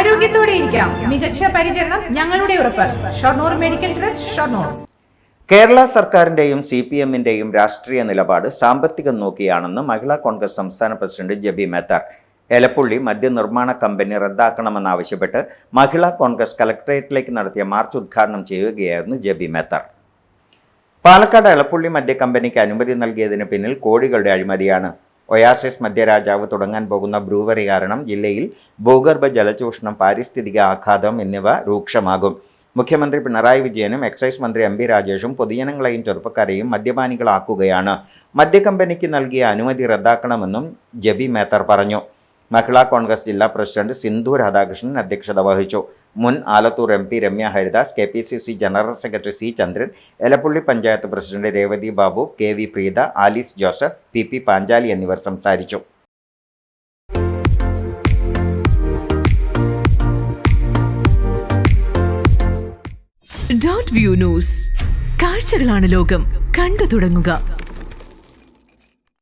ആരോഗ്യത്തോടെ ഇരിക്കാം മികച്ച പരിചരണം ഞങ്ങളുടെ ഉറപ്പ്. Shoranur medical trust Shoranur. Kerala സർക്കാരിന്റെയും സി പി എമ്മിന്റെയും രാഷ്ട്രീയ നിലപാട് സാമ്പത്തികം നോക്കിയാണെന്ന് മഹിളാ കോൺഗ്രസ് സംസ്ഥാന പ്രസിഡന്റ് ജബി മേത്താർ. എലപ്പുള്ളി മദ്യനിർമ്മാണ കമ്പനി റദ്ദാക്കണമെന്നാവശ്യപ്പെട്ട് മഹിളാ കോൺഗ്രസ് കലക്ടറേറ്റിലേക്ക് നടത്തിയ മാർച്ച് ഉദ്ഘാടനം ചെയ്യുകയായിരുന്നു ജബി മേത്താർ. പാലക്കാട് എളപ്പുള്ളി മദ്യ കമ്പനിക്ക് അനുമതി നൽകിയതിന് പിന്നിൽ കോടികളുടെ അഴിമതിയാണ് ഒയാസിസ് മദ്യരാജാവ് തുടങ്ങാൻ പോകുന്ന ബ്രൂവറി കാരണം ജില്ലയിൽ ഭൂഗർഭ ജലചൂഷണം പാരിസ്ഥിതിക ആഘാതം എന്നിവ രൂക്ഷമാകും. മുഖ്യമന്ത്രി പിണറായി വിജയനും എക്സൈസ് മന്ത്രി എം പി രാജേഷും പൊതുജനങ്ങളെയും ചെറുപ്പക്കാരെയും മദ്യപാനികളാക്കുകയാണ്. മദ്യകമ്പനിക്ക് നൽകിയ അനുമതി റദ്ദാക്കണമെന്നും ജബി മേത്തർ പറഞ്ഞു. മഹിളാ കോൺഗ്രസ് ജില്ലാ പ്രസിഡന്റ് സിന്ധു രാധാകൃഷ്ണൻ അധ്യക്ഷത വഹിച്ചു. മുൻ Alathur M P Ramya Haridas K P C C general secretary C Chandran Elappully panchayat president Revathi Babu K V Preetha Alice Joseph P P Panchali എന്നിവർ സംസാരിച്ചു. Dot view news. കാഴ്ചകളാണ് ലോകം. കണ്ടു തുടങ്ങുക.